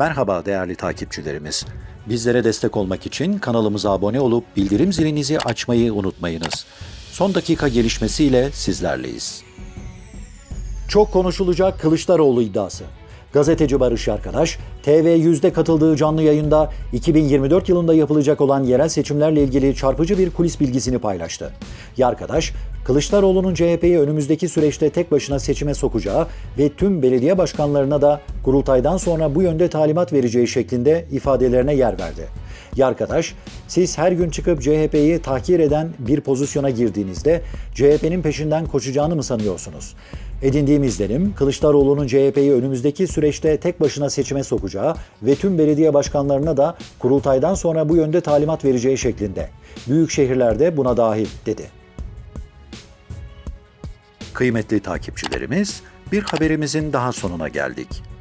Merhaba değerli takipçilerimiz. Bizlere destek olmak için kanalımıza abone olup bildirim zilinizi açmayı unutmayınız. Son dakika gelişmesiyle sizlerleyiz. Çok konuşulacak Kılıçdaroğlu iddiası. Gazeteci Barış Arkadaş, TV100'de katıldığı canlı yayında 2024 yılında yapılacak olan yerel seçimlerle ilgili çarpıcı bir kulis bilgisini paylaştı. Yarkadaş, Kılıçdaroğlu'nun CHP'yi önümüzdeki süreçte tek başına seçime sokacağı ve tüm belediye başkanlarına da kurultaydan sonra bu yönde talimat vereceği şeklinde ifadelerine yer verdi. Yarkadaş, siz her gün çıkıp CHP'yi tahkir eden bir pozisyona girdiğinizde CHP'nin peşinden koşacağını mı sanıyorsunuz? Edindiğim izlenim, Kılıçdaroğlu'nun CHP'yi önümüzdeki süreçte tek başına seçime sokacağı ve tüm belediye başkanlarına da kurultaydan sonra bu yönde talimat vereceği şeklinde. Büyük şehirlerde buna dahil, dedi. Kıymetli takipçilerimiz, bir haberimizin daha sonuna geldik.